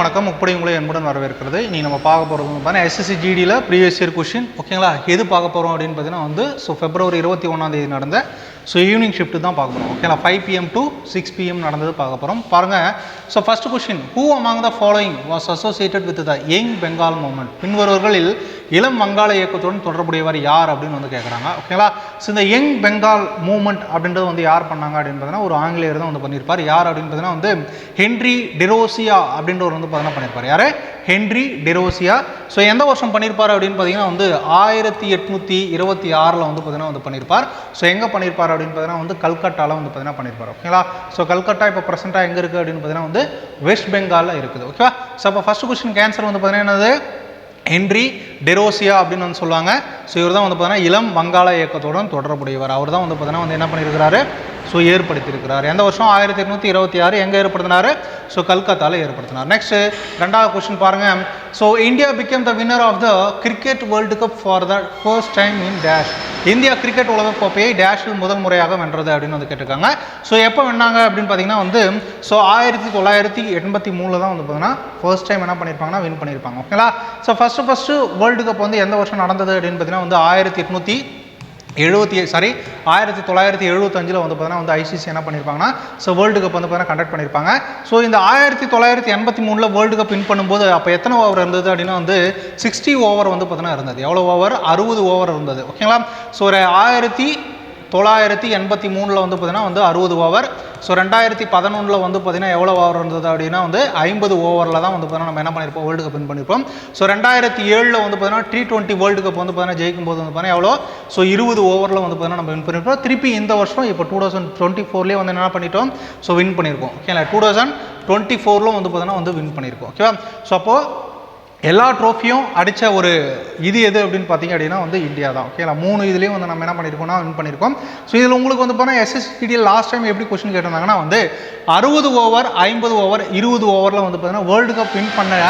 அனைவருக்கும் வணக்கம். முப்படி உங்களை என்புடன் வரவேற்கிறது. இன்னைக்கு நம்ம பார்க்க போகிறது பார்த்தீங்கன்னா எஸ்எஸ்சி ஜிடியில் ப்ரீவியஸ் இயர் கொஷின் ஓகேங்களா? எது பார்க்க போகிறோம் அப்படின்னு பார்த்தீங்கன்னா வந்து ஸோ பிப்ரவரி இருபத்தி ஒன்றாம் தேதி நடந்த ஸோ ஈவினிங் ஷிஃப்ட் தான் பார்க்க போகிறோம் ஓகேங்களா five PM to six PM நடந்தது பார்க்க போகிறோம் பாருங்கள் so first question who among the following was associated with the young Bengal movement பின்வருவர்களில் இளம் வங்காள இயக்கத்துடன் தொடர்புடையவர் யார் அப்படின்னு வந்து கேட்குறாங்க ஓகேங்களா ஸோ இந்த யங் பெங்கால் மூமெண்ட் அப்படின்றது வந்து யார் பண்ணாங்க அப்படின்னு பார்த்தீங்கன்னா ஒரு ஆங்கிலேயர் தான் வந்து பண்ணியிருப்பார் யார் அப்படின்னு பார்த்தீங்கன்னா வந்து ஹென்ரி டெரோசியா அப்படின்றவர் வந்து பார்த்தீங்கன்னா பண்ணியிருப்பார் யார்? ஹென்ரி டெரோசியா. ஸோ எந்த வருஷம் பண்ணியிருப்பார் அப்படின்னு பார்த்தீங்கன்னா வந்து ஆயிரத்தி எட்நூற்றி இருபத்தி ஆறில் வந்து பார்த்தீங்கன்னா வந்து பண்ணியிருப்பார் ஸோ எங்கே பண்ணியிருப்பார் அப்படின்னு பார்த்தீங்கன்னா வந்து கல்கட்டாவில் வந்து பார்த்தீங்கன்னா பண்ணியிருப்பார் ஓகேங்களா ஸோ கல்கட்டா இப்போ ப்ரெசென்ட்டாக எங்கே இருக்குது அப்படின்னு பார்த்தீங்கன்னா வந்து வெஸ்ட் பெங்காலில் இருக்குது ஓகேவா ஸோ அப்போ ஃபஸ்ட் கொஸ்டின் கேன்சர் வந்து பார்த்தீங்கன்னா என்னது? ஹென்றி டெரோசியா அப்படின்னு வந்து சொல்லுவாங்க. ஸோ இவர் தான் வந்து பார்த்தீங்கன்னா இளம் வங்காள இயக்கத்துடன் தொடர்புடையவர். அவர் தான் வந்து பார்த்தீங்கன்னா வந்து என்ன பண்ணியிருக்கிறாரு? ஸோ ஏற்படுத்தியிருக்கிறார். எந்த வருஷம்? ஆயிரத்தி எட்நூற்றி இருபத்தி ஆறு எங்கே ஏற்படுத்தினார்? ஸோ கல்கத்தாவில் ஏற்படுத்தினார். நெக்ஸ்ட் ரெண்டாவது கொஸ்டின் பாருங்கள் so India became the winner of the cricket world cup for the first time in dash India cricket உலக கோப்பையை டேஷில் முதல் முறையாக வென்றது அப்படின்னு வந்து கேட்டிருக்காங்க. ஸோ எப்போ வென்னாங்க அப்படின்னு பார்த்தீங்கன்னா வந்து ஸோ ஆயிரத்தி தொள்ளாயிரத்தி எண்பத்தி மூணில் தான் வந்து பார்த்தீங்கன்னா ஃபர்ஸ்ட் டைம் என்ன பண்ணியிருப்பாங்கன்னா வின் பண்ணியிருப்பாங்க. ஓகேங்களா so first first world cup வந்து எந்த வருஷம் நடந்தது அப்படின்னு பார்த்தீங்கன்னா வந்து ஆயிரத்தி எட்நூற்றி எழுபத்தி சாரி ஆயிரத்தி தொள்ளாயிரத்தி எழுபத்தஞ்சில் வந்து பார்த்தீங்கன்னா வந்து ஐசிசி என்ன பண்ணியிருப்பாங்கன்னா ஸோ வேர்ல்டு கப் வந்து பார்த்தீங்கன்னா கண்டக்ட் பண்ணியிருப்பாங்க ஸோ இந்த ஆயிரத்தி தொள்ளாயிரத்தி எண்பத்தி மூணில் வேர்ல்டு கப் வின் பண்ணும்போது அப்போ எத்தனை ஓவர் இருந்தது அப்படின்னா வந்து சிக்ஸ்டி ஓவர் வந்து பார்த்தீங்கன்னா இருந்தது. எவ்வளோ ஓவர் அறுபது ஓவர் இருந்தது. ஓகேங்களா ஸோ ஒரு ஆயிரத்தி தொள்ளாயிரத்தி எண்பத்தி மூணில் வந்து பார்த்தீங்கன்னா வந்து அறுபது ஓவர் ஸோ ரெண்டாயிரத்தி பதினொன்றில் வந்து பார்த்திங்கன்னா எவ்வளோ ஓவர் இருந்தது அப்படின்னா வந்து ஐம்பது ஓவரில் தான் வந்து பார்த்தீங்கன்னா நம்ம என்ன பண்ணியிருப்போம் வேர்ல்டு கப் வின் பண்ணியிருப்போம் ஸோ ரெண்டாயிரத்தி ஏழில் வந்து பார்த்தீங்கன்னா டி டுவெண்ட்டி வேர்ல்டு கப் வந்து பார்த்தீங்கன்னா ஜெயிக்கும் போது வந்து பார்த்தீங்கன்னா எவ்வளோ ஸோ இருபது ஓவரில் வந்து பார்த்திங்கன்னா நம்ம வின் பண்ணியிருப்போம் திருப்பி இந்த வருஷம் இப்போ டூ தௌசண்ட் டுவெண்ட்டி ஃபோர்லேயே வந்து என்ன பண்ணிட்டோம்? ஸோ வின் பண்ணியிருக்கோம் ஓகேங்களா டூ தௌசண்ட் டுவெண்ட்டி ஃபோரில் வந்து பார்த்தீங்கன்னா வந்து வின் பண்ணியிருக்கோம் ஓகேவா ஸோ அப்போது எல்லா ட்ரோஃபியும் அடித்த ஒரு இது எது அப்படின்னு பார்த்தீங்க அப்படின்னா வந்து இந்தியா தான் ஓகேங்களா மூணு இதுலேயும் வந்து நம்ம என்ன பண்ணியிருக்கோம்னா வின் பண்ணியிருக்கோம் ஸோ இதில் உங்களுக்கு வந்து போனால் எஸ்எஸ்டிடியில் லாஸ்ட் டைம் எப்படி கொஸ்டின் கேட்டிருந்தாங்கன்னா வந்து அறுபது ஓவர் ஐம்பது ஓவர் இருபது ஓவரில் வந்து பார்த்தீங்கன்னா வேர்ல்டு கப் வின் பண்ண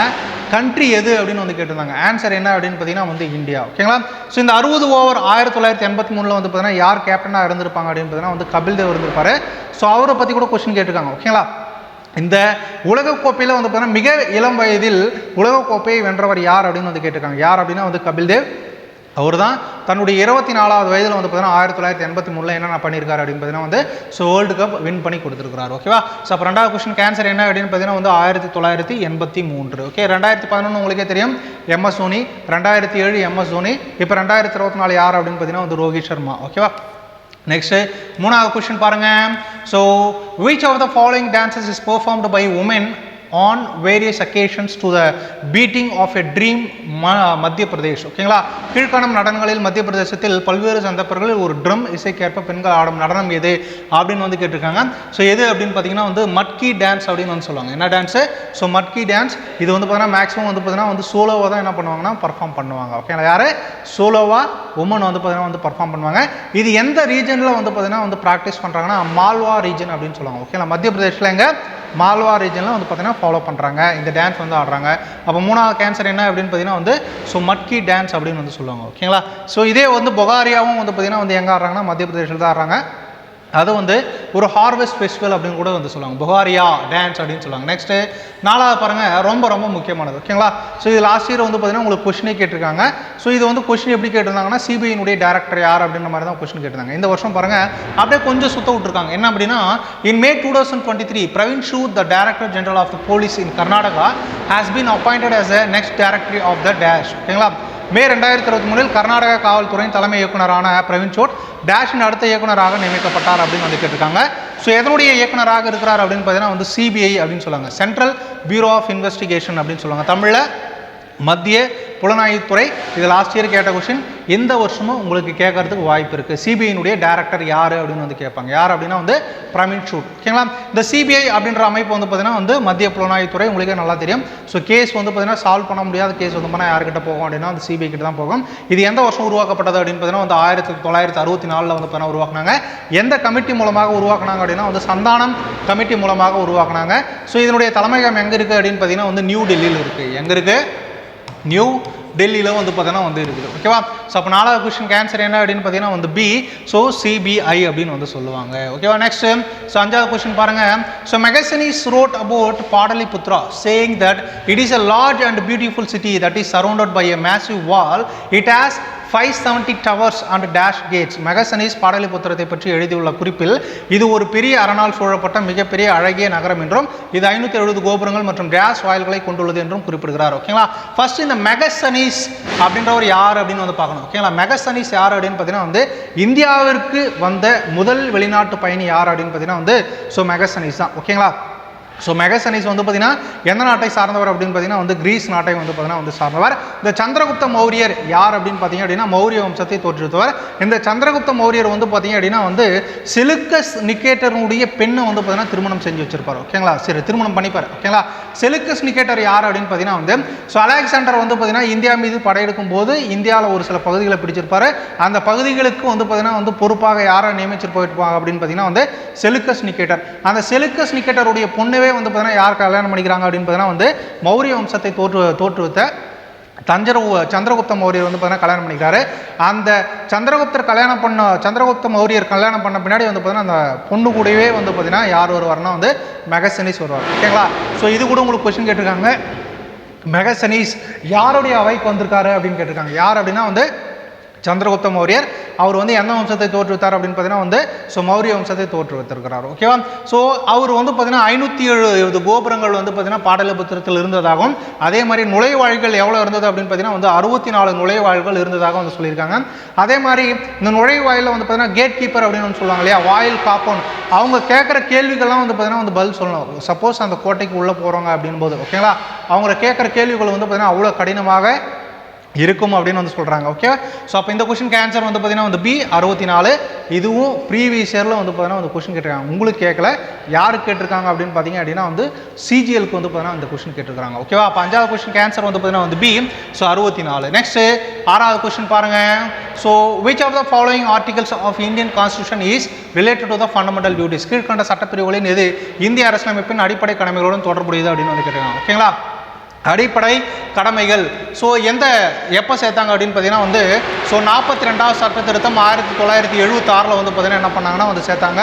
கண்ட்ரி எது அப்படின்னு வந்து கேட்டிருந்தாங்க. ஆன்சர் என்ன அப்படின்னு பார்த்தீங்கன்னா வந்து இந்தியா ஓகேங்களா ஸோ இந்த அறுபது ஓவர் ஆயிரத்தி தொள்ளாயிரத்தி எண்பத்தி மூணில் வந்து பார்த்தீங்கன்னா யார் கேப்டனாக இருந்திருப்பாங்க அப்படின்னு பார்த்தீங்கன்னா வந்து கபில் தேவ் இருந்திருப்பாரு. ஸோ அவரை பற்றி கூட கொஸ்டின் கேட்டிருக்காங்க ஓகேங்களா இந்த உலகக்கோப்பையில் வந்து பார்த்தீங்கன்னா மிக இளம் வயதில் உலகக்கோப்பையை வென்றவர் யார் அப்படின்னு வந்து கேட்டிருக்காங்க. யார் அப்படின்னா வந்து கபில் தேவ் அவர் தான் தன்னுடைய இருபத்தி நாலாவது வயதில் வந்து பார்த்தீங்கன்னா ஆயிரத்தி தொள்ளாயிரத்தி எண்பத்தி மூணில் என்னென்ன பண்ணியிருக்காரு அப்படின்னு பார்த்தீங்கன்னா வந்து ஸோ வேர்ல்டு கப் வின் பண்ணி கொடுத்துருக்காரு ஓகேவா ஸோ அப்போ ரெண்டாவது கொஸ்டின் கேன்சர் என்ன அப்படின்னு பார்த்தீங்கன்னா வந்து ஆயிரத்தி தொள்ளாயிரத்தி எண்பத்தி மூன்று. ஓகே ரெண்டாயிரத்தி பதினொன்று உங்களுக்கே தெரியும். எம்எஸ் தோனி ரெண்டாயிரத்தி ஏழு எம்எஸ் தோனி இப்போ ரெண்டாயிரத்தி இருபத்தி நாலு யார் அப்படின்னு பார்த்தீங்கன்னா வந்து ரோஹித் சர்மா. ஓகேவா நெக்ஸ்ட் மூணாவது கொஸ்டின் பாருங்க. So which of the following dances is performed by women on various occasions to the beating of a drum ம மத்திய பிரதேஷ் ஓகேங்களா கீழ்காணும் நடனங்களில் மத்திய பிரதேசத்தில் பல்வேறு சந்தர்ப்பங்களில் ஒரு ட்ரம் இசைக்கேற்ப பெண்கள் ஆடும் நடனம் எது அப்படின்னு வந்து கேட்டிருக்காங்க. ஸோ எது அப்படின்னு பார்த்தீங்கன்னா வந்து மட்கி டான்ஸ் அப்படின்னு வந்து சொல்லுவாங்க. என்ன டான்ஸு ஸோ மட்கி டான்ஸ் இது வந்து பார்த்தீங்கன்னா மேக்ஸிமம் வந்து பார்த்தீங்கன்னா வந்து சோலோவாக தான் என்ன பண்ணுவாங்கன்னா பர்ஃபார்ம் பண்ணுவாங்க. ஓகேங்களா யார்? சோலோவாக உமன் வந்து பார்த்தீங்கன்னா வந்து பர்ஃபார்ம் பண்ணுவாங்க. இது எந்த ரீஜனில் வந்து பார்த்தீங்கன்னா வந்து ப்ராக்டிஸ் பண்ணுறாங்கன்னா மால்வா ரீஜன் அப்படின்னு சொல்லுவாங்க. ஓகேங்களா மத்திய பிரதேஷில் எங்கே? மால்வா ரீஜனில் வந்து பார்த்தீங்கன்னா ஃபாலோ பண்ணுறாங்க இந்த டான்ஸ் வந்து ஆடுறாங்க. அப்போ மூணாவது கேன்சர் என்ன அப்படின்னு பார்த்தீங்கன்னா வந்து ஸோ மட்கி டான்ஸ் அப்படின்னு வந்து சொல்லுவாங்க. ஓகேங்களா ஸோ இதே வந்து பொகாரியாவும் வந்து பார்த்தீங்கன்னா வந்து எங்கே ஆடுறாங்கன்னா மத்திய பிரதேசில் தான் ஆடுறாங்க. அது வந்து ஒரு ஹார்வெஸ்ட் ஃபெஸ்டிவல் அப்படின்னு கூட வந்து சொல்லுவாங்க. புகாரியா டான்ஸ் அப்படின்னு சொல்லுவாங்க. நெக்ஸ்ட்டு நாலாவது பாருங்கள் ரொம்ப ரொம்ப முக்கியமானது. ஓகேங்களா ஸோ இது லாஸ்ட் இயர் வந்து பார்த்தீங்கன்னா உங்களுக்கு கொஷினே கேட்டிருக்காங்க. ஸோ இது வந்து கொஷின் எப்படி கேட்டிருந்தாங்கன்னா சிபிஐனுடைய டேரக்டர் யார் அப்படின்ற மாதிரி தான் கொஷின் கேட்டிருந்தாங்க. இந்த வருஷம் பாருங்கள் அப்படியே கொஞ்சம் சுத்த விட்டுருக்காங்க. என்ன அப்படின்னா in May two thousand twenty three Praveen Sood the director general of the police in Karnataka has been appointed as a next director of the dash ஓகேங்களா மே ரெண்டாயிரத்தி இருபத்தி மூணில் கர்நாடக காவல்துறையின் தலைமை இயக்குனரான பிரவீன் சோட் டேஷின் அடுத்த இயக்குனராக நியமிக்கப்பட்டார் அப்படின்னு வந்து கேட்டிருக்காங்க. ஸோ எதனுடைய இயக்குனராக இருக்கிறார் அப்படின்னு பார்த்தீங்கன்னா வந்து சிபிஐ அப்படின்னு சொல்லுவாங்க. சென்ட்ரல் பியூரோ ஆஃப் இன்வெஸ்டிகேஷன் அப்படின்னு சொல்லுவாங்க. தமிழில் மத்திய புலனாய்வுத்துறை இது லாஸ்ட் இயர் கேட்ட கொஷின் இந்த வருஷமும் உங்களுக்கு கேட்கறதுக்கு வாய்ப்பு இருக்குது சிபிஐனுடைய டேரக்டர் யார் அப்படின்னு வந்து கேட்பாங்க. யார் அப்படின்னா வந்து பிரமிட் ஷூட் ஓகேங்களா இந்த சிபிஐ அப்படின்ற அமைப்பு வந்து பார்த்தீங்கன்னா வந்து மத்திய புலனாய்வுத்துறை உங்களுக்கே நல்லா தெரியும். ஸோ கேஸ் வந்து பார்த்தீங்கன்னா சால்வ் பண்ண முடியாத கேஸ் வந்து பண்ணால் யார்கிட்ட போகும் அப்படின்னா வந்து சிபிஐ கிட்ட தான் போகும். இது எந்த வருஷம் உருவாக்கப்பட்டது அப்படின்னு பார்த்தீங்கன்னா வந்து ஆயிரத்தி தொள்ளாயிரத்தி அறுபத்தி நாலில் வந்து பார்த்தீங்கன்னா உருவாக்குனாங்க. எந்த கமிட்டி மூலமாக உருவாக்குனாங்க அப்படின்னா வந்து சந்தானம் கமிட்டி மூலமாக உருவாக்குனாங்க. ஸோ இதனுடைய தலைமையகம் எங்கே இருக்குது அப்படின்னு பார்த்தீங்கன்னா வந்து நியூ டெல்லியில் இருக்குது எங்கே இருக்குது நியூ டெல்லியில் வந்து பார்த்தீங்கன்னா வந்து இருக்குது. ஓகேவா ஸோ அப்போ நாலாவது கொஸ்டின் கேன்சர் என்ன அப்படின்னு பார்த்தீங்கன்னா வந்து பி ஸோ சிபிஐ அப்படின்னு வந்து சொல்லுவாங்க. ஓகேவா நெக்ஸ்ட் ஸோ அஞ்சாவது கொஸ்டின் பாருங்க. So Megasthenes wrote about Pataliputra saying that it is a large and beautiful city that is surrounded by a massive wall it has five seventy towers and dash gates Megasthenes பாடலிபுத்திரத்தை பற்றி எழுதியுள்ள குறிப்பில் இது ஒரு பெரிய அரணால் சூழப்பட்ட மிகப்பெரிய அழகிய நகரம் என்றும் இது ஐநூற்றி எழுபது கோபுரங்கள் மற்றும் டேஷ் வாயில்களை கொண்டுள்ளது என்றும் குறிப்பிடுகிறார். ஓகேங்களா ஃபர்ஸ்ட் இந்த மெகசனிஸ் அப்படின்றவர் யார் அப்படின்னு வந்து பார்க்கணும். ஓகேங்களா மெகசனிஸ் யார் அப்படின்னு பார்த்தீங்கன்னா வந்து இந்தியாவிற்கு வந்த முதல் வெளிநாட்டு பயணி யார் அப்படின்னு பார்த்தீங்கன்னா வந்து ஸோ மெகசனிஸ் தான். ஓகேங்களா ஸோ மெகசனிஸ் வந்து பார்த்தீங்கன்னா எந்த நாட்டை சார்ந்தவர் அப்படின்னு பார்த்தீங்கன்னா வந்து கிரீஸ் நாட்டை வந்து பார்த்தீங்கன்னா வந்து சார்ந்தவர். இந்த சந்திரகுப்த மௌரியர் யார் அப்படின்னு பார்த்தீங்க அப்படின்னா மௌரிய வம்சத்தை தோற்றுவித்தவர். இந்த சந்திரகுப்த மௌரியர் வந்து பார்த்தீங்க அப்படின்னா வந்து செலுக்கஸ் நிக்கேட்டருடைய பெண்ணை வந்து பார்த்தீங்கன்னா திருமணம் செஞ்சு வச்சிருப்பார். ஓகேங்களா சரி திருமணம் பண்ணிப்பார். ஓகேங்களா செலுக்கஸ் நிக்கேட்டர் யார் அப்படின்னு பார்த்தீங்கன்னா வந்து ஸோ அலெக்சாண்டர் வந்து பார்த்தீங்கன்னா இந்தியா மீது படையெடுக்கும் போது இந்தியாவில் ஒரு சில பகுதிகளை பிடிச்சிருப்பாரு. அந்த பகுதிகளுக்கு வந்து பார்த்தீங்கன்னா வந்து பொறுப்பாக யாரை நியமிச்சிருப்பாங்க அப்படின்னு பார்த்தீங்கன்னா வந்து செலுக்கஸ் நிக்கேட்டர். அந்த செலுக்கஸ் நிக்கேட்டருடைய பொண்ணுவே வந்து பார்த்தீங்கன்னா யார் கல்யாணம் பண்ணிக்கிறாங்க அப்படின்னு பார்த்தீங்கன்னா வந்து மௌரிய வம்சத்தை தோற்று தோற்றுவித்த தஞ்சர சந்திரகுப்த மௌரியர் வந்து பார்த்தீங்கன்னா கல்யாணம் பண்ணிக்கிறாரு. அந்த சந்திரகுப்தர் கல்யாணம் பண்ண சந்திரகுப்த மௌரியர் கல்யாணம் பண்ண பின்னாடி வந்து பார்த்தீங்கன்னா அந்த பொண்ணு கூடவே வந்து பார்த்தீங்கன்னா யார் வருவார்னா வந்து மெகசனிஸ் வருவார். ஓகேங்களா? ஸோ இது கூட உங்களுக்கு கொஸ்டின் கேட்டிருக்காங்க. மெகசனிஸ் யாருடைய அவைக்கு வந்திருக்காரு அப்படின்னு கேட்டிருக்காங்க. யார் அப்படின்னா வந்து சந்திரகுப்த மௌரியர். அவர் வந்து எந்த வம்சத்தை தோற்றுவித்தார் அப்படின்னு பார்த்தீங்கன்னா வந்து ஸோ மௌரிய வம்சத்தை தோற்றுவித்திருக்கிறார் ஓகேவா ஸோ அவர் வந்து பார்த்தீங்கன்னா ஐநூற்றி எழுபது கோபுரங்கள் வந்து பார்த்தீங்கன்னா பாடலிபுத்திரத்தில் இருந்ததாகவும் அதே மாதிரி நுழைவாழ்கள் எவ்வளோ இருந்தது அப்படின்னு பார்த்தீங்கன்னா வந்து அறுபத்தி நாலு நுழைவாழ்கள் இருந்ததாக வந்து சொல்லியிருக்காங்க. அதே மாதிரி இந்த நுழைவாயிலில் வந்து பார்த்தீங்கன்னா கேட் கீப்பர் அப்படின்னு ஒன்று சொல்லுவாங்க இல்லையா வாயில் காப்போன். அவங்க கேட்குற கேள்விகள்லாம் வந்து பார்த்தீங்கன்னா வந்து பதில் சொல்லணும். சப்போஸ் அந்த கோட்டைக்கு உள்ளே போகிறவங்க அப்படின்போது ஓகேங்களா அவங்க கேட்குற கேள்விகள் வந்து பார்த்தீங்கன்னா அவ்வளோ கடினமாக இருக்கும் அப்படின்னு வந்து சொல்கிறாங்க ஓகே ஸோ அப்போ இந்த கொஷினுக்கு ஆன்சர் வந்து பார்த்தீங்கன்னா வந்து பி அறுபத்தி நாலு இதுவும் ப்ரீவியஸ் இயரில் வந்து பார்த்தீங்கன்னா வந்து கொஷின் கேட்டிருக்காங்க. உங்களுக்கு கேட்கல. யார் கேட்டிருக்காங்க அப்படின்னு பார்த்தீங்க அப்படின்னா வந்து சிஜிஎலுக்கு வந்து பார்த்தீங்கன்னா இந்த கொஷின் கேட்டிருக்காங்க ஓகேவா அப்போ அஞ்சாவது கொஷினுக்கு ஆன்சர் வந்து பார்த்தீங்கன்னா வந்து பி ஸோ அறுபத்தி நாலு நெக்ஸ்ட் ஆறாவது கொஷின் பாருங்கள் so which of the following articles of Indian constitution is related to the fundamental duties கீழ்கண்ட சட்டப்பிரிவுகளின் எது? இந்திய அரசியலமைப்பின் அடிப்படை கடமைகளுடன் தொடர்புடையது அப்படின்னு வந்து கேட்டிருக்காங்க ஓகேங்களா அடிப்படை கடமைகள். ஸோ எந்த எப்போ சேர்த்தாங்க அப்படின்னு பார்த்தீங்கன்னா வந்து ஸோ நாற்பத்தி ரெண்டாவது சட்ட திருத்தம் ஆயிரத்தி தொள்ளாயிரத்தி எழுபத்தாறில் வந்து பார்த்தீங்கன்னா என்ன பண்ணாங்கன்னா வந்து சேர்த்தாங்க.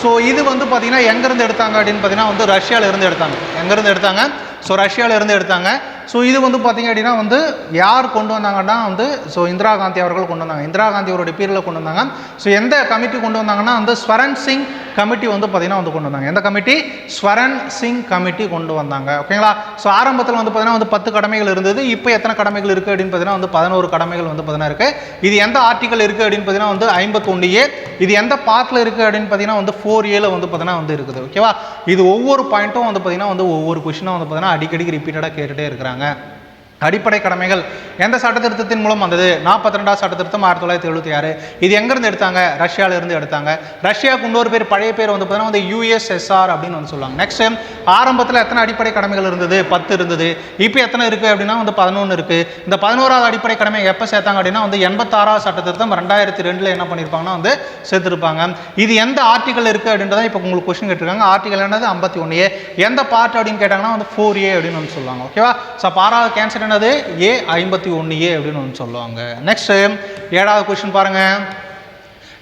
ஸோ இது வந்து பார்த்திங்கன்னா எங்கேருந்து எடுத்தாங்க அப்படின்னு பார்த்தீங்கன்னா வந்து ரஷ்யாவிலேருந்து இருந்து எடுத்தாங்க. எங்கேருந்து எடுத்தாங்க? ஸோ ரஷ்யாவிலேருந்து இருந்து எடுத்தாங்க. ஸோ இது வந்து பார்த்தீங்க அப்படின்னா வந்து யார் கொண்டு வந்தாங்கன்னா வந்து ஸோ இந்திரா காந்தி அவர்கள் கொண்டு வந்தாங்க. இந்திரா காந்தி அவருடைய பீரியடில் கொண்டு வந்தாங்க. ஸோ எந்த கமிட்டி கொண்டு வந்தாங்கன்னா வந்து ஸ்வரன் சிங் கமிட்டி வந்து பார்த்தீங்கன்னா வந்து கொண்டு வந்தாங்க. எந்த கமிட்டி? ஸ்வரன் சிங் கமிட்டி கொண்டு வந்தாங்க. ஓகேங்களா ஸோ ஆரம்பத்தில் வந்து பார்த்தீங்கன்னா வந்து பத்து கடமைகள் இருந்தது. இப்போ எத்தனை கடமைகள் இருக்குது அப்படின்னு பார்த்தீங்கன்னா வந்து பதினோரு கடமைகள் வந்து பார்த்தீங்கன்னா இருக்குது இது எந்த ஆர்டிக்கல் இருக்குது அப்படின்னு பார்த்தீங்கன்னா வந்து ஐம்பத்தொன்று ஏ. இது எந்த பார்ட்டில் இருக்குது அப்படின்னு பார்த்தீங்கன்னா வந்து ஃபோர் ஏல வந்து பார்த்தீங்கன்னா வந்து இருக்குது. ஓகேவா இது ஒவ்வொரு பாயிண்ட்டும் வந்து பார்த்தீங்கன்னா வந்து ஒவ்வொரு கொஷினும் வந்து பார்த்தீங்கன்னா அடிக்கடிக்கு ரிப்பீட்டடாக கேட்டுகிட்டே இருக்கிறாங்க. á. அடிப்படை கடமைகள் எந்த சட்டத்திருத்தத்தின் மூலம் வந்தது? நாற்பத்தி ரெண்டாவது சட்டத்திருத்தம் ஆயிரத்தி தொள்ளாயிரத்தி எழுபத்தி ஆறு. இது எங்கேருந்து எடுத்தாங்க? ரஷ்யாவிலேருந்து எடுத்தாங்க. ரஷ்யாவுக்கு இன்னொரு பேர் பழைய பேர் வந்து பார்த்தீங்கன்னா வந்து யூஎஸ்எஸ்ஆர் அப்படின்னு வந்து சொல்லுவாங்க. நெக்ஸ்ட் ஆரம்பத்தில் எத்தனை அடிப்படை கடமைகள் இருந்தது? பத்து இருந்தது. இப்போ எத்தனை இருக்குது அப்படின்னா வந்து பதினொன்று இருக்குது இந்த பதினோராவது அடிப்படை கடமை எப்போ சேர்த்தாங்க அப்படின்னா வந்து எண்பத்தாறாவது சட்ட திருத்தம் ரெண்டாயிரத்தி ரெண்டில் என்ன பண்ணியிருப்பாங்கன்னா வந்து சேர்த்துருப்பாங்க. இது எந்த ஆர்டிகல் இருக்குது அப்படின்றத இப்போ உங்களுக்கு கொஸ்டின் கேட்டிருக்காங்க. ஆர்டிகல் என்னது? ஐம்பத்தி ஒன்று ஏ எந்த பார்ட் அப்படின்னு கேட்டாங்கன்னா வந்து ஃபோர் ஏ அப்படின்னு வந்து சொல்லுவாங்க. ஓகேவா ஸோ பாராவது கேன்சர் என்னது? ஏ ஐம்பத்தி ஒன்று ஏ அப்படின்னு வந்து சொல்லுவாங்க. நெக்ஸ்ட் ஏழாவது கொஸ்டின் பாருங்க.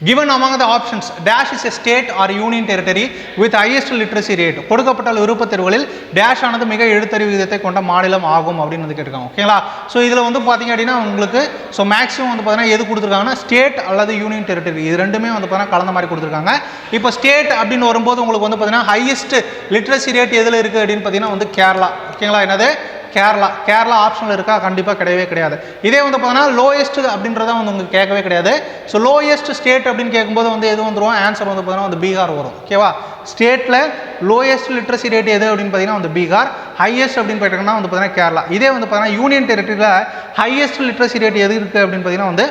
Given among the options dash is a state or union territory with highest literacy rate கொடுக்கப்பட்ட விருப்பத் தேர்வுகளில் டேஷ் ஆனது மிக எழுத்தறிவு விகிதத்தை கொண்ட மாநிலம் ஆகும் அப்படின்னு வந்து கேட்டிருக்காங்க. ஓகேங்களா ஸோ இதில் வந்து பார்த்தீங்க அப்படின்னா உங்களுக்கு ஸோ மேக்ஸிமம் வந்து பார்த்தீங்கன்னா எது கொடுத்துருக்காங்கன்னா ஸ்டேட் அல்லது யூனியன் டெரிட்டரி இது ரெண்டுமே வந்து பார்த்தீங்கன்னா கலந்த மாதிரி கொடுத்துருக்காங்க. இப்போ ஸ்டேட் அப்படின்னு வரும்போது உங்களுக்கு வந்து பார்த்தீங்கன்னா ஹையஸ்ட் லிட்ரஸி ரேட் எதில் இருக்குது அப்படின்னு பார்த்தீங்கன்னா வந்து கேரளா. ஓகேங்களா என்னது? கேரளா கேரளா ஆப்ஷனில் இருக்கா? கண்டிப்பாக கிடையவே கிடையாது. இதே வந்து பார்த்தீங்கன்னா லோயஸ்ட் அப்படின்றத வந்து உங்களுக்கு கேட்கவே கிடையாது. ஸோ லோயஸ்ட் ஸ்டேட் அப்படின்னு கேட்கும்போது வந்து எது வந்துரும்? ஆன்சர் வந்து பார்த்தீங்கன்னா வந்து பீகார் வரும். ஓகேவா ஸ்டேட்டில் லோயஸ்ட் லிட்ரஸி ரேட் எது அப்படின்னு பார்த்தீங்கன்னா வந்து பீகார். ஹையஸ்ட் அப்படின்னு பார்த்தீங்கன்னா வந்து பார்த்தீங்கன்னா கேரளா. இதே வந்து பார்த்தீங்கன்னா யூனியன் டெரிட்டரியில் ஹையஸ்ட் லிட்ரஸி ரேட் எது இருக்குது அப்படின்னு பார்த்தீங்கன்னா வந்து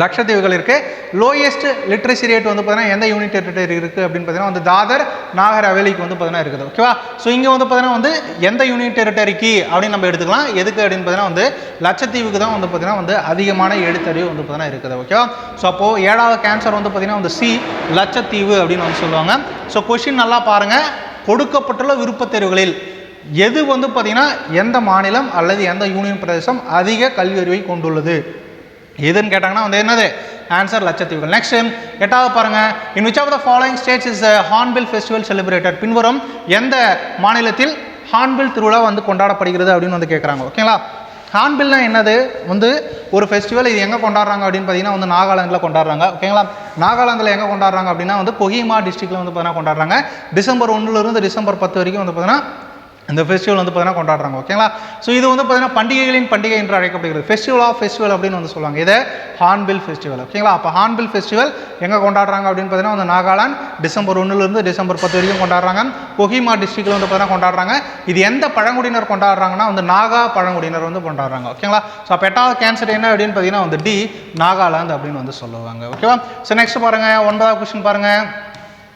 லட்சத்தீவுகள் இருக்குது லோயஸ்ட் லிட்ரஸி ரேட் வந்து பார்த்தீங்கன்னா எந்த யூனிட் டெரிட்டரி இருக்குது அப்படின்னு பார்த்தீங்கன்னா வந்து தாதர் நாகர் அவேலிக்கு வந்து பார்த்தீங்கன்னா இருக்குது. ஓகேவா ஸோ இங்கே வந்து பார்த்தீங்கன்னா வந்து எந்த யூனிட் டெரிட்டரிக்கு அப்படின்னு நம்ம எடுத்துக்கலாம். எதுக்கு அப்படின்னு பார்த்தீங்கன்னா வந்து லட்சத்தீவுக்கு தான் வந்து பார்த்தீங்கன்னா வந்து அதிகமான எழுத்தறிவு வந்து பார்த்தீங்கன்னா இருக்குது. ஓகேவா ஸோ அப்போது ஏழாவது கேன்சர் வந்து பார்த்தீங்கன்னா வந்து சி லட்சத்தீவு அப்படின்னு வந்து சொல்லுவாங்க. ஸோ கொஷின் நல்லா பாருங்கள் கொடுக்கப்பட்டுள்ள விருப்பத் தேர்வுகளில் எது வந்து பார்த்தீங்கன்னா எந்த மாநிலம் அல்லது எந்த யூனியன் பிரதேசம் அதிக கல்வி அறிவை கொண்டுள்ளது? எதுன்னு கேட்டாங்கன்னா வந்து என்னது? ஆன்சர் லட்சத்தீவுகள். நெக்ஸ்ட் எட்டாவது பாருங்க. In which of the following states is Hornbill festival celebrated பின்வரும் எந்த மாநிலத்தில் ஹார்ன்பில் திருவிழா வந்து கொண்டாடப்படுகிறது அப்படின்னு வந்து கேட்குறாங்க ஓகேங்களா ஹார்ன்பில்னா என்னது? வந்து ஒரு ஃபெஸ்டிவல் இது எங்கே கொண்டாடுறாங்க அப்படின்னு பார்த்தீங்கன்னா வந்து நாகாலாந்தில் கொண்டாடுறாங்க. ஓகேங்களா நாகாலாந்தில் எங்கே கொண்டாடுறாங்க அப்படின்னா வந்து கொஹிமா டிஸ்ட்ரிக்டில் வந்து பார்த்தீங்கன்னா கொண்டாடுறாங்க. டிசம்பர் ஒன்றுலேருந்து டிசம்பர் பத்து வரைக்கும் வந்து பார்த்தீங்கன்னா இந்த ஃபெஸ்டிவல் வந்து பார்த்தீங்கன்னா கொண்டாடுறாங்க ஓகேங்களா ஸோ இது வந்து பார்த்தீங்கன்னா பண்டிகைகளின் பண்டிகை என்று அழைக்கப்படுகிறது. ஃபெஸ்டிவல் ஆஃப் ஃபெஸ்டிவல் அப்படின்னு வந்து சொல்லுவாங்க. இதை ஹார்ன்பில் ஃபெஸ்டிவல் ஓகேங்களா அப்போ ஹார்ன்பில் ஃபெஸ்டிவல் எங்கே கொண்டாடுறாங்க அப்படின்னு பார்த்தீங்கன்னா வந்து நாகாலாந்து டிசம்பர் ஒன்றுலேருந்து டிசம்பர் பத்து வரைக்கும் கொண்டாடுறாங்க. கொஹிமா டிஸ்ட்ரிக்டில் வந்து பார்த்தீங்கன்னா கொண்டாடுறாங்க. இது எந்த பழங்குடியினர் கொண்டாடுறாங்கன்னா வந்து நாகா பழங்குடியினர் வந்து கொண்டாடுறாங்க ஓகேங்களா ஸோ அப்போ எட்டாவது கேன்சர் என்ன அப்படின்னு பார்த்தீங்கன்னா வந்து டி நாகாலாந்து அப்படின்னு வந்து சொல்லுவாங்க ஓகேவா ஸோ நெக்ஸ்ட் பாருங்கள் ஒன்பதாவது கொஸ்டின் பாருங்கள்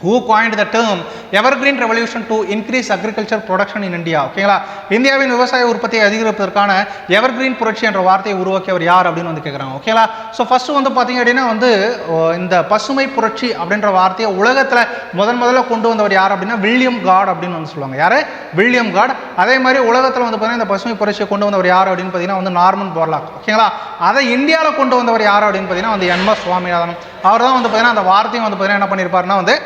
who the the evergreen revolution to increase agriculture production in India ஓகேங்களா இந்தியாவின் விவசாய உற்பத்தியை அதிகரிப்பதற்கான எவர்கிரீன் புரட்சி என்ற வார்த்தையை உருவாக்கியவர் யார் அப்படின்னு வந்து கேட்குறாங்க ஓகேங்களா ஸோ ஃபஸ்ட்டு வந்து பார்த்தீங்க அப்படின்னா வந்து இந்த பசுமை புரட்சி அப்படின்ற வார்த்தையை உலகத்தில் முதன் முதல்ல கொண்டு வந்தவர் யார் அப்படின்னா வில்லியம் காட் அப்படின்னு வந்து சொல்லுவாங்க. யார்? வில்லியம் காட் அதே மாதிரி உலகத்தில் வந்து பார்த்தீங்கன்னா இந்த பசுமை புரட்சியை கொண்டு வந்தவர் யார் அப்படின்னு பார்த்தீங்கன்னா வந்து நார்மன் போர்லாக் ஓகேங்களா அதை இந்தியாவில் கொண்டு வந்தவர் யார் அப்படின்னு பார்த்தீங்கன்னா வந்து என் எஸ் சுவாமிநாதன் அவர் தான் வந்து பார்த்தீங்கன்னா அந்த வார்த்தையும் வந்து பார்த்தீங்கன்னா என்ன பண்ணியிருப்பாருன்னா வந்து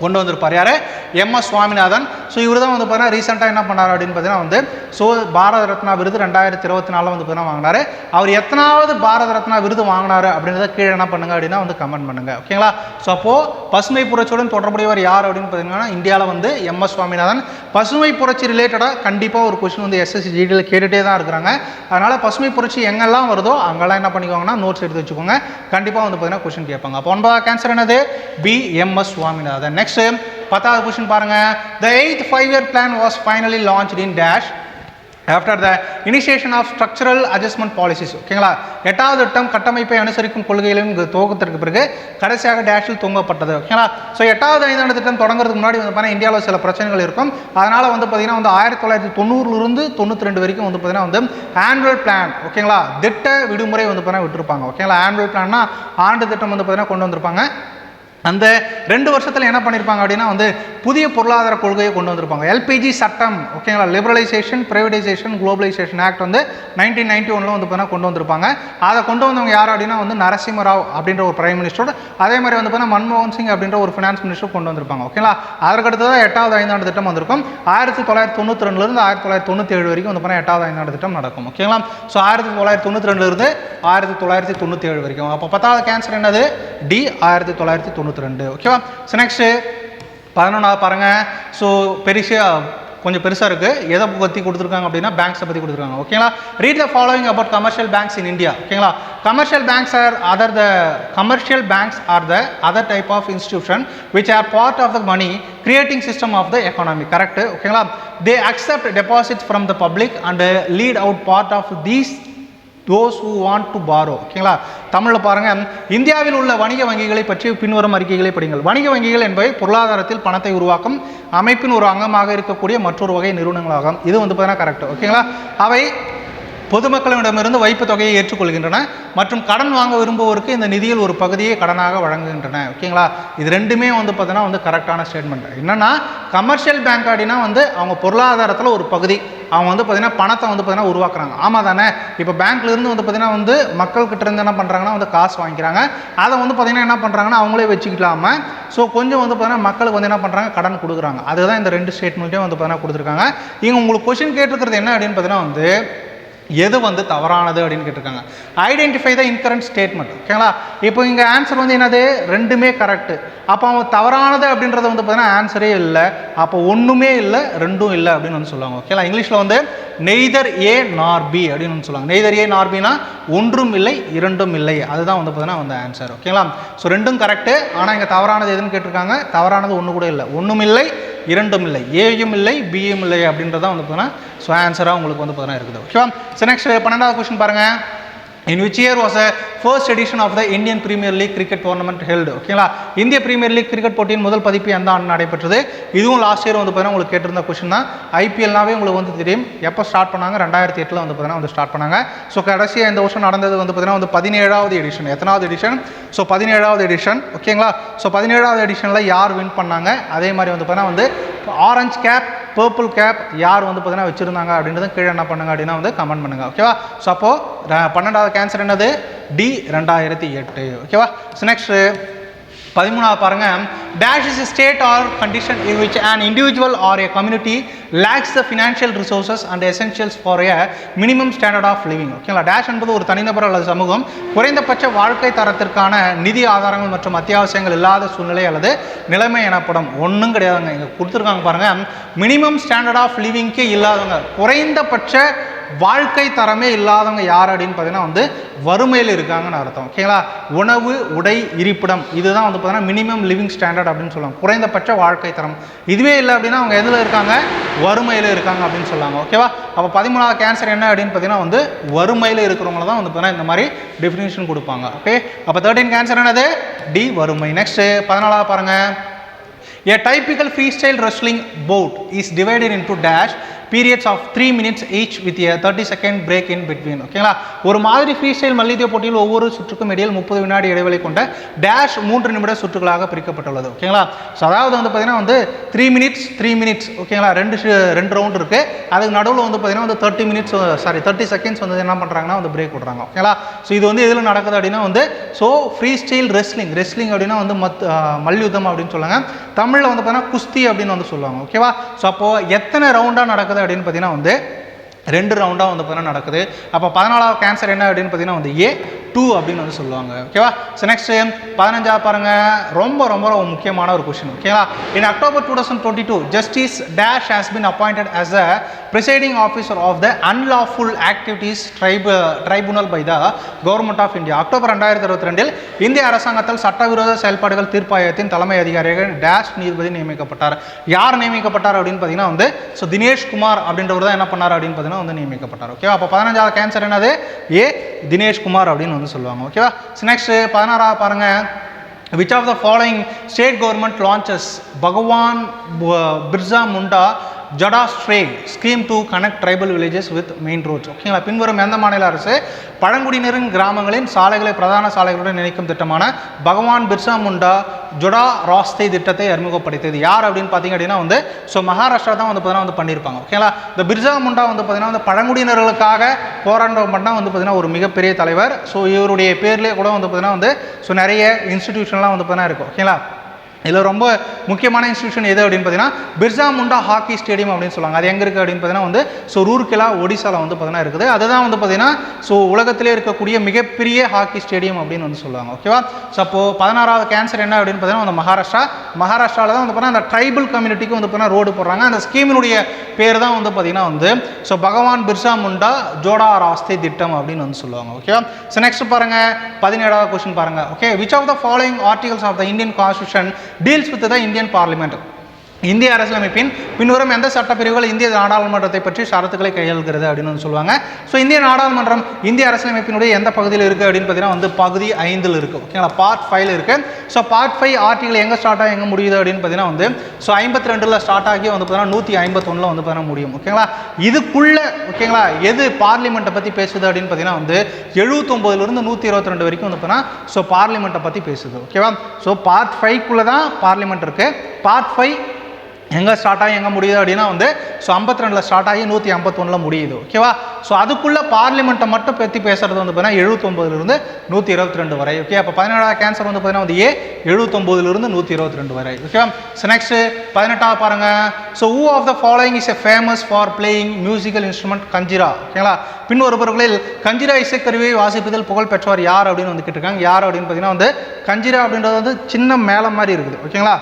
கொண்டு வந்திருப்பார். யார்? எம் எஸ் சுவாமிநாதன் ஸோ இவர் தான் வந்து பார்த்தீங்கன்னா ரீசெண்டாக என்ன பண்ணார் அப்படின்னு பார்த்தீங்கன்னா வந்து ஸோ பாரத ரத்னா விருது ரெண்டாயிரத்தி இருபத்தி நாலில் வந்து பார்த்தீங்கன்னா வாங்கினார். அவர் எத்தனாவது பாரத ரத்னா விருது வாங்கினார் அப்படின்றத கீழே என்ன பண்ணுங்க அப்படின்னா வந்து கமெண்ட் பண்ணுங்க. ஓகேங்களா ஸோ அப்போது பசுமை புரட்சியுடன் தொடர்புடையவர் யார் அப்படின்னு பார்த்தீங்கன்னா இந்தியாவில் வந்து எம் எஸ் சுவாமிநாதன். பசுமை புரட்சி ரிலேட்டடாக கண்டிப்பாக ஒரு கொஸ்டின் வந்து எஸ்எஸ்சி ஜிடியில் கேட்டுகிட்டே தான் இருக்கிறாங்க. அதனால் பசுமை புரட்சி எங்கெல்லாம் வருதோ அங்கெல்லாம் என்ன பண்ணிக்கோங்கன்னா நோட்ஸ் எடுத்து வச்சுக்கோங்க. கண்டிப்பாக வந்து பார்த்தீங்கன்னா கொஸ்டின் கேட்பாங்க. அப்போ ஒன்பதாவது கேன்சர் என்னது? P M S Swaminathan. Next பத்தாவது கொஷின் பாருங்கள் the eighth five year plan was finally launch in dash after the initiation of structural adjustment policies ஓகேங்களா எட்டாவது திட்டம் கட்டமைப்பை அனுசரிக்கும் கொள்கைகளின் துவக்கத்திற்கு பிறகு கடைசியாக டேஷில் தூங்கப்பட்டது ஓகேங்களா ஸோ எட்டாவது ஐந்தாண்டு திட்டம் தொடங்குறதுக்கு முன்னாடி வந்து பார்த்தீங்கன்னா இந்தியாவில் சில பிரச்சனைகள் இருக்கும். அதனால் வந்து பார்த்தீங்கன்னா வந்து ஆயிரத்தி தொள்ளாயிரத்தி தொண்ணூறுலேருந்து தொண்ணூற்றி ரெண்டு வரைக்கும் வந்து பார்த்தீங்கன்னா வந்து ஆனுவல் பிளான் ஓகேங்களா திட்ட விடுமுறை வந்து பார்த்தீங்கன்னா விட்டுருப்பாங்க ஓகேங்களா ஆனுவல் பிளான்னா ஆண்டு திட்டம் வந்து பார்த்தீங்கன்னா கொண்டு வந்திருப்பாங்க. அந்த ரெண்டு வருஷத்தில் என்ன பண்ணியிருப்பாங்க அப்படின்னா வந்து புதிய பொருளாதார கொள்கையை கொண்டு வந்திருப்பாங்க. எல்பிஜி சட்டம் ஓகேங்களா லிபரலைசேஷன் ப்ரைவேடைசேஷன் குளோபலைசேஷன் ஆக்ட் வந்து நைன்டீன் நைன்டி ஒனில் வந்து பார்த்தீங்கன்னா கொண்டு வந்திருப்பாங்க. அதை கொண்டு வந்தவங்க யார் அப்படின்னா வந்து நரசிம்மராவ் அப்படின்ற ஒரு பிரைம் மினிஸ்டரோட அதே மாதிரி வந்து பார்த்தீங்கன்னா மன்மோகன் சிங் அப்படின்ற ஒரு ஃபினான்ஸ் மினிஸ்டர் கொண்டு வந்திருப்பாங்க ஓகேங்களா அதற்கடுத்து தான் எட்டாவது ஐந்தாண்டு திட்டம் வந்திருக்கும். ஆயிரத்தி தொள்ளாயிரத்தி தொண்ணூற்றி ரெண்டுலேருந்து ஆயிரத்தி தொள்ளாயிரத்தி தொண்ணூற்றி ஏழு வரைக்கும் வந்து பார்த்தீங்கன்னா எட்டாவது ஐந்தாண்டு திட்டம் நடக்கும் ஓகேங்களா ஸோ ஆயிரத்தி தொள்ளாயிரத்தி தொண்ணூற்றி ரெண்டுலேருந்து ஆயிரத்தி தொள்ளாயிரத்தி தொண்ணூற்றி ஏழு வரைக்கும். அப்போ பத்தாவது கேன்சர் என்னது? டி ஆயிரத்தி தொள்ளாயிரத்தி தொண்ணூற்றி ரெண்டு. ஓகேவா ஸோ நெக்ஸ்ட்டு பதினொன்றாவது பாருங்கள் ஸோ பெருசாக கொஞ்சம் பெருசாக இருக்குது எதை பற்றி கொடுத்துருக்காங்க அப்படின்னா பேங்க்ஸை பற்றி கொடுத்துருக்காங்க. ஓகேங்களா read the following about commercial banks in India ஓகேங்களா commercial banks are other the commercial banks are the other type of institution which are part of the money creating system of the economy correct ஓகேங்களா they accept deposits from the public and lead out part of these those who want to borrow ஓகேங்களா தமிழில் பாருங்கள் இந்தியாவில் உள்ள வணிக வங்கிகளை பற்றி பின்வரும் அறிக்கைகளை படிங்கள் வணிக வங்கிகள் என்பவை பொருளாதாரத்தில் பணத்தை உருவாக்கும் அமைப்பின் ஒரு அங்கமாக இருக்கக்கூடிய மற்றொரு வகை நிறுவனங்களாகும். இது வந்து பார்த்தீங்கன்னா கரெக்ட் ஓகேங்களா அவை பொதுமக்களிடமிருந்து வைப்பு தொகையை ஏற்றுக்கொள்கின்றன மற்றும் கடன் வாங்க விரும்புவோருக்கு இந்த நிதியில் ஒரு பகுதியை கடனாக வழங்குகின்றன. ஓகேங்களா? இது ரெண்டுமே வந்து பார்த்தீங்கன்னா வந்து கரெக்டான ஸ்டேட்மெண்ட் என்னென்னா கமர்ஷியல் பேங்க் அப்படின்னா வந்து அவங்க பொருளாதாரத்தில் ஒரு பகுதி. அவங்க வந்து பார்த்தீங்கன்னா பணத்தை வந்து பார்த்தீங்கன்னா உருவாக்குறாங்க. ஆமாம் தானே? இப்போ பேங்க்லேருந்து வந்து பார்த்தீங்கன்னா வந்து மக்கள் கிட்ட இருந்து என்ன பண்ணுறாங்கன்னா வந்து காசு வாங்கிக்கிறாங்க. அதை வந்து பார்த்தீங்கன்னா என்ன பண்ணுறாங்கன்னா அவங்களே வச்சுக்கலாம ஸோ கொஞ்சம் வந்து பார்த்தீங்கன்னா மக்களுக்கு வந்து என்ன பண்ணுறாங்க கடன் கொடுக்குறாங்க. அதுதான் இந்த ரெண்டு ஸ்டேட்மெண்ட்டையும் வந்து பார்த்தீங்கன்னா கொடுத்துருக்காங்க. இங்கே உங்களுக்கு கொஷின் கேட்டிருக்கிறது என்ன அப்படின்னு பார்த்தீங்கன்னா வந்து எது வந்து தவறானது அப்படின்னு கேட்டிருக்காங்க. ஐடென்டிஃபை த இன்கரண்ட் ஸ்டேட்மெண்ட் ஓகேங்களா இப்போ இங்கே ஆன்சர் வந்து என்னது? ரெண்டுமே கரெக்டு அப்போ அவன் தவறானது அப்படின்றது வந்து பார்த்தீங்கன்னா ஆன்சரே இல்லை. அப்போ ஒன்றுமே இல்லை ரெண்டும் இல்லை அப்படின்னு வந்து சொல்லுவாங்க. ஓகேங்களா இங்கிலீஷில் வந்து நெய்தர் ஏ நார் பி அப்படின்னு வந்து சொல்லுவாங்க. நெய்தர் ஏ நார் பினா ஒன்றும் இல்லை இரண்டும் இல்லை. அதுதான் வந்து பார்த்தீங்கன்னா வந்து ஆன்சர் ஓகேங்களா ஸோ ரெண்டும் கரெக்டு ஆனால் இங்கே தவறானது எதுன்னு கேட்டிருக்காங்க? தவறானது ஒன்று கூட இல்லை. ஒன்றும் இல்லை இரண்டும் இல்லை. ஏயும் இல்லை பியும் இல்லை அப்படின்றதான் வந்து பார்த்தீங்கன்னா ஸோ ஆன்சராக உங்களுக்கு வந்து பார்த்தீங்கன்னா இருக்குது. ஓகேவா ஸோ நெக்ஸ்ட் பன்னெண்டாவது கொஸ்டின் பாருங்கள் in which year was a first edition of the Indian Premier League cricket tournament held ஓகேங்களா இந்திய பிரீமியர் லீக் கிரிக்கெட் போட்டியின் முதல் பதிப்பு எந்த ஆண்டு நடைபெற்றது? இதுவும் லாஸ்ட் இயர் வந்து பார்த்தீங்கன்னா உங்களுக்கு கேட்டிருந்த கொஸ்டின் தான். ஐபிஎல்னாவே உங்களுக்கு வந்து தெரியும். எப்போ ஸ்டார்ட் பண்ணாங்க? ரெண்டாயிரத்தி எட்டில் வந்து பார்த்தீங்கன்னா வந்து ஸ்டார்ட் பண்ணாங்க. ஸோ கடைசியாக இந்த வருஷம் நடந்தது வந்து பார்த்தீங்கன்னா வந்து பதினேழாவது எடிஷன் எத்தனாவது எடிஷன் ஸோ பதினேழாவது எடிஷன் ஓகேங்களா ஸோ பதினேழாவது எடிஷனில் யார் வின் பண்ணாங்க? அதே மாதிரி வந்து பார்த்தீங்கன்னா வந்து ஆரஞ்ச் கேப் பர்பிள் கேப் யார் வந்து பார்த்தீங்கன்னா வச்சுருந்தாங்க அப்படின்றத கீழே என்ன பண்ணுங்க அப்படின்னா வந்து கமெண்ட் பண்ணுங்க ஓகேவா ஸோ அப்போ பன்னெண்டாவது கேன்சர் என்னது? டி ரெண்டாயிரத்தி எட்டு ஓகேவா ஸோ நெக்ஸ்ட்டு பதிமூணாவது பாருங்க. Dash is state or condition in which and individual or a community lacks the financial resources and essentials for a minimum standard of living ஓகேங்களா டேஷ் என்பது ஒரு தனிநபர் அல்லது சமூகம். குறைந்தபட்ச வாழ்க்கை தரத்திற்கான நிதி ஆதாரங்கள் மற்றும் அத்தியாவசியங்கள் இல்லாத சூழ்நிலை அல்லது நிலைமை எனப்படும். ஒன்றும் கிடையாதுங்க. இங்கே கொடுத்துருக்காங்க பாருங்க. மினிமம் ஸ்டாண்டர்ட் ஆஃப் லிவிங்க்கே இல்லாதவங்க. குறைந்தபட்ச வாழ்க்கை தரமே இல்லாதவங்க யார் அப்படின்னு பார்த்தீங்கன்னா வந்து வறுமையில் இருக்காங்கன்னு அர்த்தம். ஓகேங்களா உணவு உடை இருப்பிடம். இதுதான் வந்து பார்த்தீங்கன்னா மினிமம் லிவிங் ஸ்டாண்டர்ட் அப்படின்னு சொல்லுவாங்க. குறைந்தபட்ச வாழ்க்கை தரம். இதுவே இல்லை அப்படின்னா அவங்க எதில் இருக்காங்க? வறுமையில் இருக்காங்க அப்படின்னு சொல்லுவாங்க. ஓகேவா அப்போ பதிமூணாவது கேன்சர் என்ன அப்படின்னு பார்த்தீங்கன்னா வந்து வறுமையில் இருக்கிறவங்கள தான் வந்து பார்த்தீங்கன்னா இந்த மாதிரி டெஃபினேஷன் கொடுப்பாங்க. ஓகே அப்போ தேர்ட்டின் கேன்சர் என்னது? டி வறுமை. நெக்ஸ்ட் பதினாலாவது பாருங்க. Freestyle wrestling bout is divided in two dash periods of three minutes each with a thirty second break in between ஓகேங்களா ஒரு மாதிரி ஃப்ரீ ஸ்டைல் மல்யுத்த போட்டியில் ஒவ்வொரு சுற்றுக்கும் இடையில் முப்பது வினாடி இடைவெளி கொண்ட டேஷ் மூன்று நிமிட சுற்றுகளாக பிரிக்கப்பட்டுள்ளது ஓகேங்களா ஸோ அதாவது வந்து பார்த்தீங்கன்னா வந்து த்ரீ மினிட்ஸ் த்ரீ மினிட்ஸ் ஓகேங்களா ரெண்டு ரெண்டு ரவுண்ட் இருக்குது அதுக்கு நடுவில் வந்து பார்த்தீங்கன்னா வந்து thirty minutes sorry thirty seconds வந்து என்ன பண்ணுறாங்கன்னா வந்து பிரேக் விட்றாங்க ஓகேங்களா ஸோ இது வந்து எதில் நடக்குது அப்படின்னா வந்து so free style wrestling wrestling அப்படின்னா வந்து மத் மல்யுத்தம் அப்படின்னு சொல்லுவாங்க தமிழில் வந்து பார்த்தீங்கன்னா குஸ்தி அப்படின்னு வந்து சொல்லுவாங்க ஓகேவா ஸோ அப்போது எத்தனை ரவுண்டாக நடக்குது அப்படின்னு பார்த்தீங்கன்னா வந்து ரெண்டு ரவுண்டாக வந்து பார்த்தீங்கன்னா நடக்குது. அப்போ பதினாலாவது கேன்சர் என்ன அப்படின்னு பார்த்தீங்கன்னா வந்து ஏ டூ அப்படின்னு வந்து சொல்லுவாங்க. ஓகேவா ஸோ நெக்ஸ்ட் பதினஞ்சாவது பாருங்க. ரொம்ப ரொம்ப ரொம்ப முக்கியமான ஒரு கொஷின் ஓகேவா in October two thousand twenty two justice dash has been appointed as அ presiding officer of the unlawful activities tribe tribunal by the government of India October ரெண்டாயிரத்தி இருபத்தி ரெண்டில் இந்திய அரசாங்கத்தால் சட்டவிரோத செயல்பாடுகள் தீர்ப்பாயத்தின் தலைமை அதிகாரியாக டேஷ் நீதிபதி நியமிக்கப்பட்டார். யார் நியமிக்கப்பட்டார் அப்படின்னு பார்த்தீங்கன்னா வந்து ஸோ தினேஷ் குமார் அப்படின்றவர் தான் என்ன பண்ணார் அப்படின்னு பார்த்தீங்கன்னா வந்து நியமிக்கப்பட்டார். ஓகேவா அப்போ பதினஞ்சாவது கேன்சர் என்னது? ஏ தினேஷ் குமார் அப்படின்னு வந்து சொல்லுவாங்க. ஓகேவா நெக்ஸ்ட் பதினாறாவது பாருங்க. Which of the following state government launches Bhagwan Birsa Munda Jodo stray scheme to connect tribal villages with main roads ஓகேங்களா? பின்வரும் எந்த மாநில அரசு? பழங்குடியினரின் கிராமங்களின் சாலைகளை பிரதான சாலைகளுடன் இணைக்கும் திட்டமான பகவான் பிர்சா முண்டா ஜொடா ராஸ்தை திட்டத்தை அறிமுகப்படுத்தியது. யார் அப்படின்னு பார்த்தீங்க அப்படின்னா வந்து ஸோ மகாராஷ்டிரா தான் வந்து பார்த்தீங்கன்னா வந்து பண்ணியிருப்பாங்க. ஓகேங்களா? இந்த பிர்சா முண்டா வந்து பார்த்தீங்கன்னா வந்து பழங்குடியினர்களுக்காக போராட்டம் பண்ணால் வந்து பார்த்தீங்கன்னா ஒரு மிகப்பெரிய தலைவர். ஸோ இவருடைய பேர்லேயே கூட வந்து பார்த்தீங்கன்னா வந்து ஸோ நிறைய இன்ஸ்டிடியூஷன்லாம் வந்து பார்த்தீங்கன்னா இருக்கும் ஓகேங்களா? இதில் ரொம்ப முக்கியமான இன்ஸ்டியூஷன் எது அப்படின்னு பார்த்தீங்கன்னா பிர்சா முண்டா ஹாக்கி ஸ்டேடியம் அப்படின்னு சொல்லுவாங்க. அது எங்கே இருக்குது அப்படின்னு பார்த்தீங்கன்னா வந்து ஸோ ரூர்கெலா ஒடிசாவில் வந்து பார்த்தீங்கன்னா இருக்குது. அதுதான் வந்து பார்த்தீங்கன்னா ஸோ உலகத்திலே இருக்கக்கூடிய மிகப்பெரிய ஹாக்கி ஸ்டேடியம் அப்படின்னு வந்து சொல்லுவாங்க. ஓகேவா ஸோ அப்போது பதினாறாவது கேன்சர் என்ன அப்படின்னு பார்த்தீங்கன்னா வந்து மகாராஷ்டிரா. மகாராஷ்டிராவில் தான் வந்து பார்த்தீங்கன்னா அந்த ட்ரைபல் கம்யூனிட்டிக்கு வந்து பார்த்தீங்கன்னா ரோடு போடுறாங்க. அந்த ஸ்கீமினுடைய பேர் தான் வந்து பார்த்தீங்கன்னா வந்து ஸோ பகவான் பிர்சா முண்டா ஜோடா ராஸ்தி திட்டம் அப்படின்னு வந்து சொல்லுவாங்க. ஓகேவா ஸோ நெக்ஸ்ட் பாருங்க பதினேழாவது கொஸ்டின் பாருங்க. Okay which of the following articles of the Indian constitution deals with the Indian parliament இந்திய அரசியலமைப்பின் பின்வரும் எந்த சட்டப்பிரிவுகள் இந்திய நாடாளுமன்றத்தை பற்றி ஷரத்துக்களை கையாளுகிறது அப்படின்னு சொல்லுவாங்க. ஸோ இந்திய நாடாளுமன்றம் இந்திய அரசியலமைப்பினுடைய எந்த பகுதியில் இருக்குது அப்படின்னு பார்த்தீங்கன்னா வந்து பகுதி ஐந்தில் இருக்குது ஓகேங்களா பார்ட் ஃபைவ்ல இருக்குது ஸோ பார்ட் ஃபைவ் ஆர்டிகல் எங்கே ஸ்டார்ட் ஆகி எங்கே முடியுது அப்படின்னு பார்த்தீங்கன்னா வந்து ஸோ ஐம்பத்தி ரெண்டில் ஸ்டார்ட் ஆகி வந்து பார்த்தீங்கன்னா நூற்றி ஐம்பத்தொன்னில் வந்து பார்த்தீங்கன்னா முடியும். ஓகேங்களா இதுக்குள்ள ஓகேங்களா எது பார்லிமெண்ட்டை பற்றி பேசுது அப்படின்னு பார்த்தீங்கன்னா வந்து எழுபத்தொம்போதுலேருந்து நூற்றி இருபத்தி ரெண்டு வரைக்கும் வந்து பார்த்தீங்கன்னா ஸோ பார்லிமெண்ட்டை பற்றி பேசுது. ஓகேவா ஸோ பார்ட் ஃபைவ்க்குள்ளே தான் பார்லிமெண்ட் இருக்குது பார்ட் ஃபைவ் எங்கே ஸ்டார்ட் ஆகி எங்கே முடியுது அப்படின்னா வந்து ஸோ ஐம்பத்தி ரெண்டில் ஸ்டார்ட் ஆகி நூற்றி ஐம்பத்தொன்னில் முடியுது ஓகேவா ஸோ அதுக்குள்ளே பார்லிமெண்ட்டை மட்டும் பற்றி பேசுறது வந்து பார்த்தீங்கன்னா எழுபத்தொம்போதுலேருந்து நூற்றி இருபத்தி ரெண்டு வரை ஓகே அப்போ பதினேழாவது கேன்சர் வந்து பார்த்தீங்கன்னா வந்து ஏ எழுபத்தொம்போதுலேருந்து நூற்றி இருபத்தி ரெண்டு வரை ஓகேவா ஸோ நெக்ஸ்ட்டு பதினெட்டாவது பாருங்கள் so who of the following is a famous for playing musical instrument kanjira ஓகேங்களா பின்னொரு பொருட்களில் கஞ்சிரா இசைக்கருவியை வாசிப்பதில் புகழ் பெற்றவர் யார் அப்படின்னு வந்து கேட்டிருக்காங்க. யார் அப்படின்னு பார்த்தீங்கன்னா வந்து கஞ்சிரா அப்படின்றது வந்து சின்ன மேலே மாதிரி இருக்குது ஓகேங்களா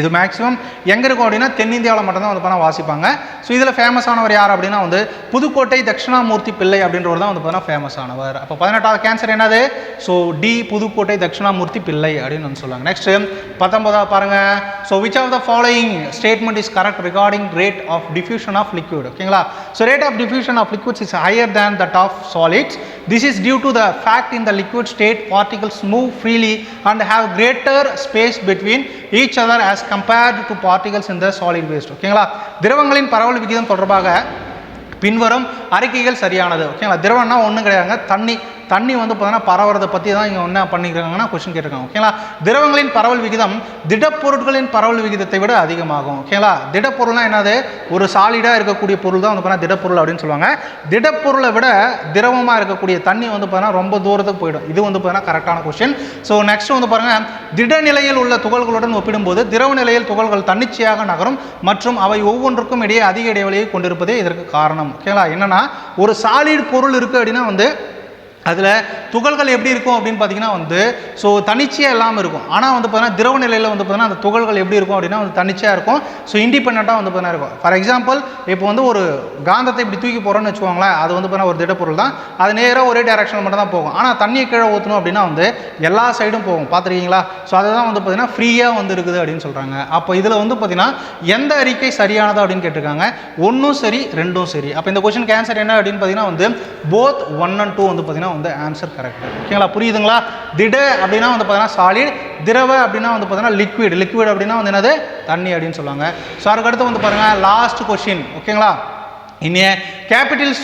இது மேக்ஸிமம் எங்கே இருக்கும் அப்படின்னா தென்னிந்தியாவில் மட்டும்தான் வந்து பார்த்தா வாசிப்பாங்க. ஸோ இதில் ஃபேமஸானவர் யார் அப்படின்னா வந்து புதுக்கோட்டை தட்சிணாமூர்த்தி பிள்ளை அப்படின்றவர் தான் வந்து பார்த்தீங்கன்னா ஃபேமஸ் ஆனவர். அப்போ பதினெட்டாவது கேன்சர் என்னது? ஸோ டி புதுக்கோட்டை தட்சிணாமூர்த்தி பிள்ளை அப்படின்னு வந்து சொல்லுவாங்க. நெக்ஸ்ட் பத்தொன்பதாவது பாருங்க. So which of the following statement is correct regarding rate of diffusion of liquid ஓகேங்களா so rate of diffusion of liquids is higher than that of solids this is due to the fact in the liquid state particles move freely and have greater space between each other as compared to particles இந்த solid waste ஓகேங்களா திரவங்களின் பரவல் விகிதம் தொடர்பாக பின்வரும் அறிக்கைகள் சரியானது ஓகேங்களா திரவம்னா ஒன்றும் கிடையாதுங்க தண்ணி தண்ணி வந்து பார்த்தீங்கன்னா பரவுறதை பற்றி தான் இங்கே என்ன பண்ணிக்கிறாங்கன்னா கொஸ்டின் கேட்டிருக்காங்க. ஓகேங்களா திரவங்களின் பரவல் விகிதம் திடப்பொருட்களின் பரவல் விகிதத்தை விட அதிகமாகும். ஓகேங்களா திடப்பொருள்னா என்னது? ஒரு சாலிடாக இருக்கக்கூடிய பொருள் தான் வந்து பார்த்தீங்கன்னா திடப்பொருள் அப்படின்னு சொல்லுவாங்க. திடப்பொருளை விட திரவமாக இருக்கக்கூடிய தண்ணி வந்து பார்த்தீங்கன்னா ரொம்ப தூரத்துக்கு போயிடும். இது வந்து பார்த்தீங்கன்னா கரெக்டான கொஸ்டின் ஸோ நெக்ஸ்ட் வந்து பாருங்க. திடநிலையில் உள்ள துகள்களுடன் ஒப்பிடும்போது திரவ நிலையில் துகள்கள் தன்னிச்சையாக நகரும் மற்றும் அவை ஒவ்வொன்றுக்கும் இடையே அதிக இடைவெளியை கொண்டிருப்பதே இதற்கு காரணம். ஓகேங்களா என்னென்னா ஒரு சாலிட் பொருள் இருக்குது அப்படின்னா வந்து அதில் துகள்கள் எப்படி இருக்கும் அப்படின்னு பார்த்தீங்கன்னா வந்து ஸோ தனிச்சையாக இல்லாமல் இருக்கும். ஆனால் வந்து பார்த்தீங்கன்னா திரவ நிலையில் வந்து பார்த்தீங்கன்னா அந்த துகள்கள் எப்படி இருக்கும் அப்படின்னா வந்து தனிச்சையாக இருக்கும். ஸோ இண்டிபெண்ட்டாக வந்து பார்த்தீங்கன்னா இருக்கும். ஃபார் எக்ஸாம்பிள் இப்போ வந்து ஒரு காந்தத்தை இப்படி தூக்கி போகிறோன்னு வச்சுக்கோங்களேன் அது வந்து பார்த்தீங்கன்னா ஒரு திடப்பொருள் தான். அது நேராக ஒரே டைரக்ஷன் மட்டும் தான் போகும். ஆனால் தண்ணியை கீழே ஊற்றணும் அப்படின்னா வந்து எல்லா சைடும் போகும். பார்த்துருக்கீங்களா ஸோ அதுதான் வந்து பார்த்தீங்கன்னா ஃப்ரீயாக வந்து இருக்குது அப்படின்னு சொல்கிறாங்க அப்போ இதில் வந்து பார்த்தீங்கன்னா எந்த அறிக்கை சரியானதா அப்படின்னு கேட்டிருக்காங்க? ஒன்றும் சரி ரெண்டும் சரி. அப்போ இந்த கொஸ்டின் கேன்சர் என்ன அப்படின்னு பார்த்தீங்கன்னா வந்து போத் ஒன் அண்ட் டூ வந்து பார்த்தீங்கன்னா வந்து ஆன்சர் கரெக்ட் ஓகேங்களா? புரியுதுங்களா? திட அப்படின்னா வந்து பார்த்தீங்கன்னா சாலிட் திரவ அப்படின்னா வந்து பார்த்தீங்கன்னா லிக்விட் லிக்விட் அப்படின்னா வந்து என்னது? தண்ணி அப்படின்னு சொல்லுவாங்க. ஸோ அதுக்கு அடுத்து வந்து பாருங்கள் லாஸ்ட் கொஸ்டின் ஓகேங்களா? In a capitalist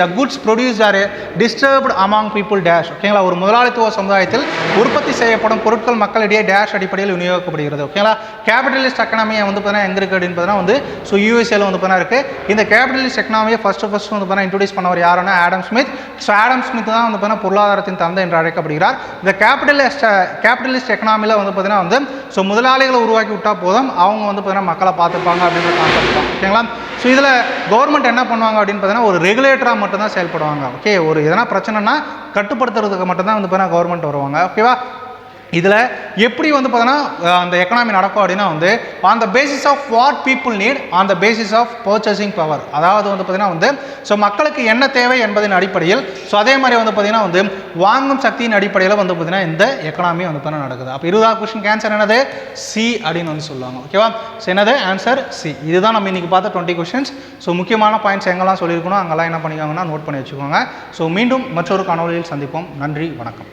the goods goods produced are disturbed among people dash ஓகேங்களா ஒரு முதலாளித்துவ சமுதாயத்தில் உற்பத்தி செய்யப்படும் பொருட்கள் மக்களிடையே டேஷ் அடிப்படையில் விநியோகிக்கப்படுகிறது. ஓகேங்களா கேபிட்டலிஸ்ட் எக்கனாமியை வந்து பார்த்தீங்கன்னா எங்கே இருக்குது அப்படின்னு பார்த்தீங்கன்னா வந்து ஸோ யூஎஸ்ஏல வந்து பார்த்தீங்கன்னா இருக்குது இந்த கேபிட்டலிஸ்ட் எக்கனாமியை ஃபஸ்ட்டு ஃபஸ்ட்டு வந்து பார்த்தீங்கன்னா இன்ட்ரடியூஸ் பண்ணவர் யாருன்னா Adam Smith so Adam Smith தான் வந்து பார்த்தீங்கன்னா பொருளாதாரத்தின் தந்தை என்று அழைக்கப்படுகிறார். இந்த கேபிட்டலிஸ்ட் கேபிட்டலிஸ்ட் எக்கனாமியில் வந்து பார்த்தீங்கன்னா வந்து ஸோ முதலாளிகளை உருவாக்கி விட்டால் போதும் அவங்க வந்து பார்த்தீங்கன்னா மக்களை பார்த்துப்பாங்க அப்படின்ற கான்செப்ட் தான். ஓகேங்களா ஸோ இதில் கவர்மெண்ட் என்ன பண்ணுவாங்க அப்படின்னு பார்த்தீங்கன்னா ஒரு ரெகுலேட்டராக மட்டும்தான் செயல்படுவாங்க. ஓகே ஒரு எதனா பிரச்சனைனா கட்டுப்படுத்துறதுக்கு மட்டும்தான் வந்து பார்த்தீங்கன்னா கவர்மெண்ட் வருவாங்க. ஓகேவா இதில் எப்படி வந்து பார்த்தோன்னா அந்த எக்கனாமி நடக்கும் அப்படின்னா வந்து on the basis of what people need on the basis of purchasing power அதாவது வந்து பார்த்தீங்கன்னா வந்து ஸோ மக்களுக்கு என்ன தேவை என்பதன் அடிப்படையில் ஸோ அதே மாதிரி வந்து பார்த்தீங்கன்னா வந்து வாங்கும் சக்தியின் அடிப்படையில் வந்து பார்த்தீங்கன்னா இந்த எக்கனாமி வந்து பார்த்தீங்கன்னா நடக்குது. அப்போ இருபதாவது கொஸ்டின் ஆன்சர் என்னது? சி அப்படின்னு வந்து சொல்லுவாங்க. ஓகேவா ஸோ என்னது? ஆன்சர் சி இதுதான் நம்ம இன்றைக்கி பார்த்த டுவெண்ட்டி கொஸ்டின்ஸ் ஸோ முக்கியமான பாயிண்ட்ஸ் எங்கெல்லாம் சொல்லியிருக்கணும் அங்கெல்லாம் என்ன பண்ணிக்கோங்கன்னா நோட் பண்ணி வச்சுக்கோங்க. ஸோ மீண்டும் மற்றொரு காணொலியில் சந்திப்போம். நன்றி வணக்கம்.